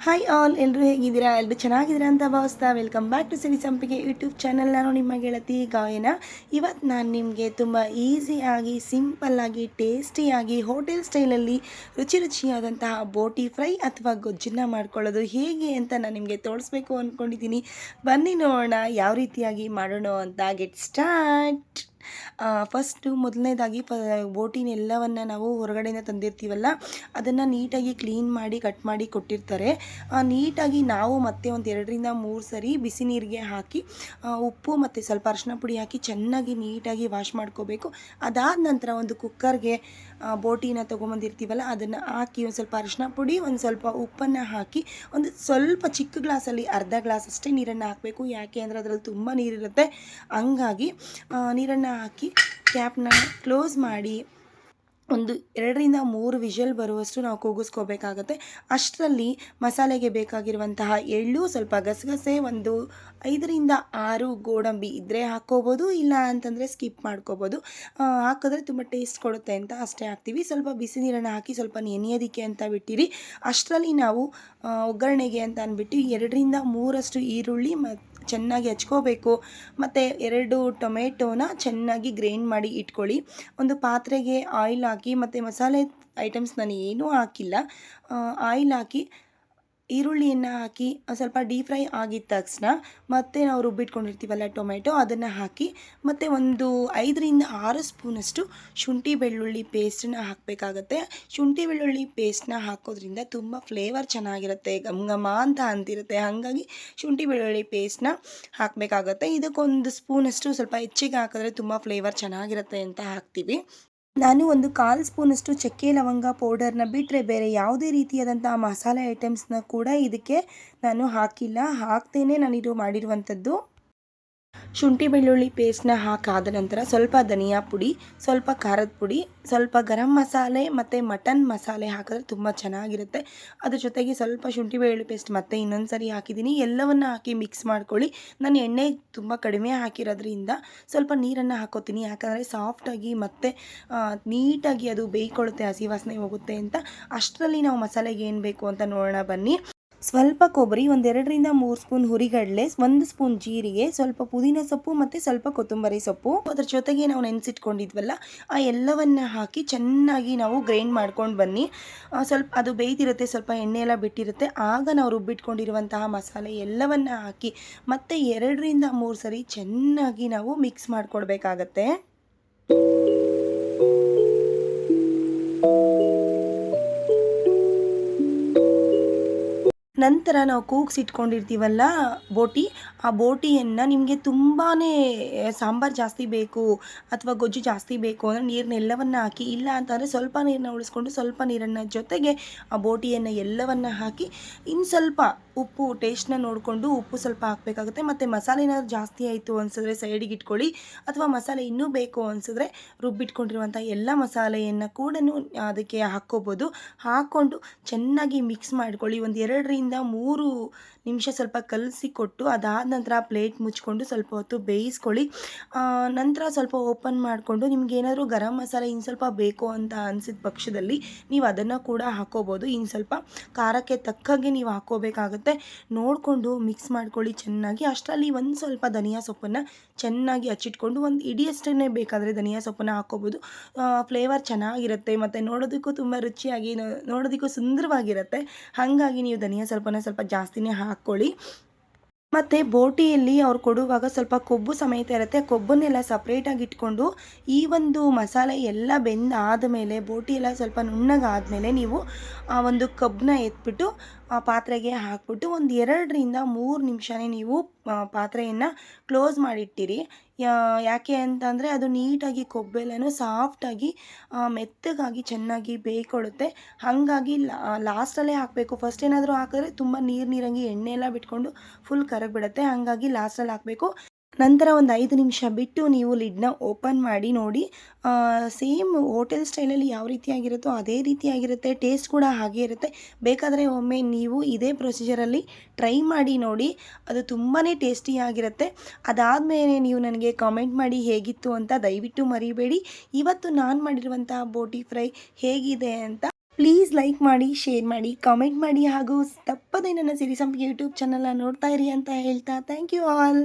Hi all ಎಲ್ಲರೂ ಹೇಗಿದ್ದೀರಾ? ಎಲ್ಲರೂ ಚೆನ್ನಾಗಿದ್ದೀರಾ ಅಂತ ಭಾವಿಸ್ತಾ ವೆಲ್ಕಮ್ ಬ್ಯಾಕ್ ಟು ಸಿರಿ ಸಂಪಿಗೆ ಯೂಟ್ಯೂಬ್ ಚಾನಲ್ ನಾನು ನಿಮ್ಮ ಗೆಳತಿ ಗಾಯನ. ಇವತ್ತು ನಾನು ನಿಮಗೆ ತುಂಬ ಈಸಿಯಾಗಿ ಸಿಂಪಲ್ಲಾಗಿ ಟೇಸ್ಟಿಯಾಗಿ ಹೋಟೆಲ್ ಸ್ಟೈಲಲ್ಲಿ ರುಚಿ ರುಚಿಯಾದಂತಹ ಬೋಟಿ ಫ್ರೈ ಅಥವಾ ಗೊಜ್ಜಿನ ಮಾಡ್ಕೊಳ್ಳೋದು ಹೇಗೆ ಅಂತ ನಾನು ನಿಮಗೆ ತೋರಿಸ್ಬೇಕು ಅಂದ್ಕೊಂಡಿದ್ದೀನಿ ಬನ್ನಿ ನೋಡೋಣ, ಯಾವ ರೀತಿಯಾಗಿ ಮಾಡೋಣ ಅಂತ ಗೆಟ್ ಸ್ಟಾರ್ಟ್ ಫಸ್ಟು ಮೊದಲನೇದಾಗಿ ಪ ಬೋಟಿನೆಲ್ಲವನ್ನು ನಾವು ಹೊರಗಡೆಯಿಂದ ತಂದಿರ್ತೀವಲ್ಲ, ಅದನ್ನು ನೀಟಾಗಿ ಕ್ಲೀನ್ ಮಾಡಿ ಕಟ್ ಮಾಡಿ ಕೊಟ್ಟಿರ್ತಾರೆ. ನೀಟಾಗಿ ನಾವು ಮತ್ತೆ ಒಂದು ಎರಡರಿಂದ ಮೂರು ಸರಿ ಬಿಸಿ ನೀರಿಗೆ ಹಾಕಿ ಉಪ್ಪು ಮತ್ತು ಸ್ವಲ್ಪ ಅರಿಶಿನ ಪುಡಿ ಹಾಕಿ ಚೆನ್ನಾಗಿ ನೀಟಾಗಿ ವಾಶ್ ಮಾಡ್ಕೋಬೇಕು. ಅದಾದ ನಂತರ ಒಂದು ಕುಕ್ಕರ್ಗೆ ಬೋಟಿನ ತೊಗೊಂಬಂದಿರ್ತೀವಲ್ಲ, ಅದನ್ನು ಹಾಕಿ ಒಂದು ಸ್ವಲ್ಪ ಅರಿಶಿನ ಪುಡಿ, ಒಂದು ಸ್ವಲ್ಪ ಉಪ್ಪನ್ನು ಹಾಕಿ, ಒಂದು ಸ್ವಲ್ಪ ಚಿಕ್ಕ ಗ್ಲಾಸಲ್ಲಿ ಅರ್ಧ ಗ್ಲಾಸ್ ಅಷ್ಟೇ ನೀರನ್ನು ಹಾಕಬೇಕು. ಯಾಕೆ ಅಂದರೆ ಅದರಲ್ಲಿ ತುಂಬ ನೀರಿರುತ್ತೆ. ಹಂಗಾಗಿ ನೀರನ್ನು ಹಾಕಿ ಕ್ಯಾಪ್ನ ಕ್ಲೋಸ್ ಮಾಡಿ ಒಂದು ಎರಡರಿಂದ ಮೂರು ವಿಷಲ್ ಬರುವಷ್ಟು ನಾವು ಕೂಗಿಸ್ಕೋಬೇಕಾಗತ್ತೆ. ಅಷ್ಟರಲ್ಲಿ ಮಸಾಲೆಗೆ ಬೇಕಾಗಿರುವಂತಹ ಎಳ್ಳು ಸ್ವಲ್ಪ ಗಸಗಸೆ ಒಂದು ಐದರಿಂದ ಆರು ಗೋಡಂಬಿ ಇದ್ದರೆ ಹಾಕ್ಕೋಬೋದು, ಇಲ್ಲ ಅಂತಂದರೆ ಸ್ಕಿಪ್ ಮಾಡ್ಕೋಬೋದು. ಹಾಕಿದ್ರೆ ತುಂಬ ಟೇಸ್ಟ್ ಕೊಡುತ್ತೆ ಅಂತ ಅಷ್ಟೇ ಹಾಕ್ತೀವಿ. ಸ್ವಲ್ಪ ಬಿಸಿ ನೀರನ್ನು ಹಾಕಿ ಸ್ವಲ್ಪ ನೆನೆಯೋದಕ್ಕೆ ಅಂತ ಬಿಟ್ಟಿರಿ. ಅಷ್ಟರಲ್ಲಿ ನಾವು ಒಗ್ಗರಣೆಗೆ ಅಂತ ಅಂದ್ಬಿಟ್ಟು ಎರಡರಿಂದ ಮೂರಷ್ಟು ಈರುಳ್ಳಿ ಮತ್ತು ಚೆನ್ನಾಗಿ ಹಚ್ಕೋಬೇಕು. ಮತ್ತು ಎರಡು ಟೊಮೆಟೊನ ಚೆನ್ನಾಗಿ ಗ್ರೈಂಡ್ ಮಾಡಿ ಇಟ್ಕೊಳ್ಳಿ. ಒಂದು ಪಾತ್ರೆಗೆ ಆಯಿಲ್ ಹಾಕಿ, ಮತ್ತು ಮಸಾಲೆ ಐಟಮ್ಸ್ ನಾನು ಏನೂ ಹಾಕಿಲ್ಲ. ಆಯಿಲ್ ಹಾಕಿ ಈರುಳ್ಳಿಯನ್ನು ಹಾಕಿ ಸ್ವಲ್ಪ ಡೀಪ್ ಫ್ರೈ ಆಗಿದ ತಕ್ಷಣ ಮತ್ತೆ ನಾವು ರುಬ್ಬಿಟ್ಕೊಂಡಿರ್ತೀವಲ್ಲ ಟೊಮೆಟೊ ಅದನ್ನು ಹಾಕಿ ಮತ್ತು ಒಂದು ಐದರಿಂದ ಆರು ಸ್ಪೂನಷ್ಟು ಶುಂಠಿ ಬೆಳ್ಳುಳ್ಳಿ ಪೇಸ್ಟನ್ನ ಹಾಕಬೇಕಾಗತ್ತೆ. ಶುಂಠಿ ಬೆಳ್ಳುಳ್ಳಿ ಪೇಸ್ಟ್ನ ಹಾಕೋದ್ರಿಂದ ತುಂಬ ಫ್ಲೇವರ್ ಚೆನ್ನಾಗಿರುತ್ತೆ, ಘಮ ಅಂತ ಅಂತಿರುತ್ತೆ. ಹಾಗಾಗಿ ಶುಂಠಿ ಬೆಳ್ಳುಳ್ಳಿ ಪೇಸ್ಟನ್ನ ಹಾಕಬೇಕಾಗತ್ತೆ. ಇದಕ್ಕೊಂದು ಸ್ಪೂನಷ್ಟು ಸ್ವಲ್ಪ ಹೆಚ್ಚಿಗೆ ಹಾಕಿದ್ರೆ ತುಂಬ ಫ್ಲೇವರ್ ಚೆನ್ನಾಗಿರುತ್ತೆ ಅಂತ ಹಾಕ್ತೀವಿ. ನಾನು ಒಂದು ಕಾಲು ಸ್ಪೂನಷ್ಟು ಚಕ್ಕೆ ಲವಂಗ ಪೌಡರ್ನ ಬಿಟ್ಟರೆ ಬೇರೆ ಯಾವುದೇ ರೀತಿಯಾದಂಥ ಮಸಾಲೆ ಐಟಮ್ಸ್ನ ಕೂಡ ಇದಕ್ಕೆ ನಾನು ಹಾಕಿಲ್ಲ. ಹಾಕ್ತೇನೆ ನಾನಿದು ಮಾಡಿರುವಂಥದ್ದು. ಶುಂಠಿ ಬೆಳ್ಳುಳ್ಳಿ ಪೇಸ್ಟ್ನ ಹಾಕಾದ ನಂತರ ಸ್ವಲ್ಪ ಧನಿಯಾ ಪುಡಿ, ಸ್ವಲ್ಪ ಖಾರದ ಪುಡಿ, ಸ್ವಲ್ಪ ಗರಂ ಮಸಾಲೆ ಮತ್ತು ಮಟನ್ ಮಸಾಲೆ ಹಾಕಿದ್ರೆ ತುಂಬ ಚೆನ್ನಾಗಿರುತ್ತೆ. ಅದ್ರ ಜೊತೆಗೆ ಸ್ವಲ್ಪ ಶುಂಠಿ ಬೆಳ್ಳುಳ್ಳಿ ಪೇಸ್ಟ್ ಮತ್ತೆ ಇನ್ನೊಂದು ಸರಿ ಹಾಕಿದ್ದೀನಿ. ಎಲ್ಲವನ್ನು ಹಾಕಿ ಮಿಕ್ಸ್ ಮಾಡ್ಕೊಳ್ಳಿ. ನಾನು ಎಣ್ಣೆ ತುಂಬ ಕಡಿಮೆ ಹಾಕಿರೋದ್ರಿಂದ ಸ್ವಲ್ಪ ನೀರನ್ನು ಹಾಕೋತೀನಿ. ಯಾಕಂದರೆ ಸಾಫ್ಟಾಗಿ ಮತ್ತು ನೀಟಾಗಿ ಅದು ಬೇಯ್ಕೊಳ್ಳುತ್ತೆ, ಹಸಿ ವಾಸನೆ ಹೋಗುತ್ತೆ ಅಂತ. ಅಷ್ಟರಲ್ಲಿ ನಾವು ಮಸಾಲೆಗೆ ಏನು ಬೇಕು ಅಂತ ನೋಡೋಣ ಬನ್ನಿ. ಸ್ವಲ್ಪ ಕೊಬ್ಬರಿ, ಒಂದೆರಡರಿಂದ ಮೂರು ಸ್ಪೂನ್ ಹುರಿಗಡಲೆ, ಒಂದು ಸ್ಪೂನ್ ಜೀರಿಗೆ, ಸ್ವಲ್ಪ ಪುದೀನ ಸೊಪ್ಪು ಮತ್ತು ಸ್ವಲ್ಪ ಕೊತ್ತಂಬರಿ ಸೊಪ್ಪು. ಅದ್ರ ಜೊತೆಗೆ ನಾವು ನೆನೆಸಿಟ್ಕೊಂಡಿದ್ವಲ್ಲ, ಆ ಎಲ್ಲವನ್ನ ಹಾಕಿ ಚೆನ್ನಾಗಿ ನಾವು ಗ್ರೈಂಡ್ ಮಾಡ್ಕೊಂಡು ಬನ್ನಿ. ಸ್ವಲ್ಪ ಅದು ಬೇಯ್ದಿರುತ್ತೆ, ಸ್ವಲ್ಪ ಎಣ್ಣೆ ಎಲ್ಲ ಬಿಟ್ಟಿರುತ್ತೆ. ಆಗ ನಾವು ರುಬ್ಬಿಟ್ಕೊಂಡಿರುವಂತಹ ಮಸಾಲೆ ಎಲ್ಲವನ್ನ ಹಾಕಿ ಮತ್ತೆ ಎರಡರಿಂದ ಮೂರು ಸರಿ ಚೆನ್ನಾಗಿ ನಾವು ಮಿಕ್ಸ್ ಮಾಡ್ಕೊಡ್ಬೇಕಾಗತ್ತೆ. ನಂತರ ನಾವು ಕೂಗ್ಸಿಟ್ಕೊಂಡಿರ್ತೀವಲ್ಲ ಬೋಟಿ, ಆ ಬೋಟಿಯನ್ನು ನಿಮಗೆ ತುಂಬಾ ಸಾಂಬಾರು ಜಾಸ್ತಿ ಬೇಕು ಅಥವಾ ಗೊಜ್ಜು ಜಾಸ್ತಿ ಬೇಕು ಅಂದರೆ ನೀರನ್ನೆಲ್ಲವನ್ನು ಹಾಕಿ, ಇಲ್ಲ ಅಂತಂದರೆ ಸ್ವಲ್ಪ ನೀರನ್ನ ಉಳಿಸ್ಕೊಂಡು ಸ್ವಲ್ಪ ನೀರನ್ನು ಜೊತೆಗೆ ಆ ಬೋಟಿಯನ್ನು ಎಲ್ಲವನ್ನು ಹಾಕಿ ಇನ್ನು ಸ್ವಲ್ಪ ಉಪ್ಪು ಟೇಸ್ಟ್ನ ನೋಡಿಕೊಂಡು ಉಪ್ಪು ಸ್ವಲ್ಪ ಹಾಕಬೇಕಾಗುತ್ತೆ. ಮತ್ತು ಮಸಾಲೆ ಏನಾದರೂ ಜಾಸ್ತಿ ಆಯಿತು ಅನಿಸಿದ್ರೆ ಸೈಡಿಗೆ ಇಟ್ಕೊಳ್ಳಿ. ಅಥವಾ ಮಸಾಲೆ ಇನ್ನೂ ಬೇಕು ಅನಿಸಿದ್ರೆ ರುಬ್ಬಿಟ್ಕೊಂಡಿರುವಂಥ ಎಲ್ಲ ಮಸಾಲೆಯನ್ನು ಕೂಡ ಅದಕ್ಕೆ ಹಾಕ್ಕೋಬೋದು. ಹಾಕ್ಕೊಂಡು ಚೆನ್ನಾಗಿ ಮಿಕ್ಸ್ ಮಾಡ್ಕೊಳ್ಳಿ. ಒಂದು ಎರಡರಿಂದ ಮೂರು ನಿಮಿಷ ಸ್ವಲ್ಪ ಕಲಸಿ ಕೊಟ್ಟು ಅದಾದ ನಂತರ ಪ್ಲೇಟ್ ಮುಚ್ಕೊಂಡು ಸ್ವಲ್ಪ ಹೊತ್ತು ಬೇಯಿಸ್ಕೊಳ್ಳಿ. ನಂತರ ಸ್ವಲ್ಪ ಓಪನ್ ಮಾಡಿಕೊಂಡು ನಿಮ್ಗೆ ಏನಾದರೂ ಗರಂ ಮಸಾಲೆ ಇನ್ನು ಸ್ವಲ್ಪ ಬೇಕು ಅಂತ ಅನಿಸಿದ ಪಕ್ಷದಲ್ಲಿ ನೀವು ಅದನ್ನು ಕೂಡ ಹಾಕೋಬೋದು ಇನ್ನು ಸ್ವಲ್ಪ ಖಾರಕ್ಕೆ ತಕ್ಕಾಗೆ ನೀವು ಹಾಕೋಬೇಕಾಗುತ್ತೆ ನೋಡಿಕೊಂಡು ಮಿಕ್ಸ್ ಮಾಡ್ಕೊಳ್ಳಿ ಚೆನ್ನಾಗಿ. ಅಷ್ಟರಲ್ಲಿ ಒಂದು ಸ್ವಲ್ಪ ಧನಿಯಾ ಸೊಪ್ಪನ್ನು ಚೆನ್ನಾಗಿ ಹಚ್ಚಿಟ್ಕೊಂಡು ಒಂದು ಇಡಿಯಷ್ಟೇ ಬೇಕಾದರೆ ಧನಿಯಾ ಸೊಪ್ಪನ್ನು ಹಾಕೋಬೋದು ಫ್ಲೇವರ್ ಚೆನ್ನಾಗಿರುತ್ತೆ. ಮತ್ತು ನೋಡೋದಕ್ಕೂ ತುಂಬ ರುಚಿಯಾಗಿ ನೋಡೋದಕ್ಕೂ ಸುಂದರವಾಗಿರುತ್ತೆ. ಹಾಗಾಗಿ ನೀವು ಧನಿಯಾ ಸೊಪ್ಪನ್ನು ಸ್ವಲ್ಪ ಜಾಸ್ತಿನೇ ಹಾಕ್ಕೊಳ್ಳಿ. ಮತ್ತು ಬೋಟಿಯಲ್ಲಿ ಅವ್ರು ಕೊಡುವಾಗ ಸ್ವಲ್ಪ ಕೊಬ್ಬು ಸಮೇತ ಇರುತ್ತೆ. ಕೊಬ್ಬನ್ನೆಲ್ಲ ಸಪ್ರೇಟಾಗಿ ಇಟ್ಕೊಂಡು ಈ ಒಂದು ಮಸಾಲೆ ಎಲ್ಲ ಬೆಂದಾದ ಮೇಲೆ ಬೋಟಿ ಎಲ್ಲ ಸ್ವಲ್ಪ ನುಣ್ಣಗಾದಮೇಲೆ ನೀವು ಆ ಒಂದು ಕಬ್ಬನ್ನ ಎತ್ಬಿಟ್ಟು ಪಾತ್ರೆಗೆ ಹಾಕ್ಬಿಟ್ಟು ಒಂದು ಎರಡರಿಂದ ಮೂರು ನಿಮಿಷನೇ ನೀವು ಪಾತ್ರೆಯನ್ನು ಕ್ಲೋಸ್ ಮಾಡಿಟ್ಟಿರಿ. ಯಾಕೆ ಅಂತಂದರೆ ಅದು ನೀಟಾಗಿ ಕೊಬ್ಬೆಲ್ಲನೂ ಸಾಫ್ಟಾಗಿ ಮೆತ್ತಗಾಗಿ ಚೆನ್ನಾಗಿ ಬೇಯ್ಕೊಳ್ಳುತ್ತೆ ಹಾಗಾಗಿ ಲಾಸ್ಟಲ್ಲೇ ಹಾಕಬೇಕು. ಫಸ್ಟ್ ಏನಾದರೂ ಹಾಕಿದ್ರೆ ತುಂಬ ನೀರು ನೀರಂಗಿ ಎಣ್ಣೆ ಎಲ್ಲ ಬಿಟ್ಕೊಂಡು ಫುಲ್ ಕರಗಿಬಿಡುತ್ತೆ. ಹಾಗಾಗಿ ಲಾಸ್ಟಲ್ಲಿ ಹಾಕಬೇಕು. ನಂತರ ಒಂದು ಐದು ನಿಮಿಷ ಬಿಟ್ಟು ನೀವು ಲಿಡ್ನ ಓಪನ್ ಮಾಡಿ ನೋಡಿ ಸೇಮ್ ಹೋಟೆಲ್ ಸ್ಟೈಲಲ್ಲಿ ಯಾವ ರೀತಿಯಾಗಿರುತ್ತೋ ಅದೇ ರೀತಿಯಾಗಿರುತ್ತೆ ಟೇಸ್ಟ್ ಕೂಡ ಹಾಗೆ ಇರುತ್ತೆ. ಬೇಕಾದರೆ ಒಮ್ಮೆ ನೀವು ಇದೇ ಪ್ರೊಸೀಜರಲ್ಲಿ ಟ್ರೈ ಮಾಡಿ ನೋಡಿ, ಅದು ತುಂಬಾ ಟೇಸ್ಟಿಯಾಗಿರುತ್ತೆ ಅದಾದಮೇಲೆ ನೀವು ನನಗೆ ಕಾಮೆಂಟ್ ಮಾಡಿ ಹೇಗಿತ್ತು ಅಂತ ದಯವಿಟ್ಟು ಮರಿಬೇಡಿ. ಇವತ್ತು ನಾನು ಮಾಡಿರುವಂತಹ ಬೋಟಿ ಫ್ರೈ ಹೇಗಿದೆ ಅಂತ ಪ್ಲೀಸ್ ಲೈಕ್ ಮಾಡಿ ಶೇರ್ ಮಾಡಿ ಕಾಮೆಂಟ್ ಮಾಡಿ ಹಾಗೂ ತಪ್ಪದೇ ನನ್ನ ಸಿರಿಸಂಪಿಗೆ ಯೂಟ್ಯೂಬ್ ಚಾನಲ್ನ ನೋಡ್ತಾ ಇರಿ ಅಂತ ಹೇಳ್ತಾ ಥ್ಯಾಂಕ್ ಯು ಆಲ್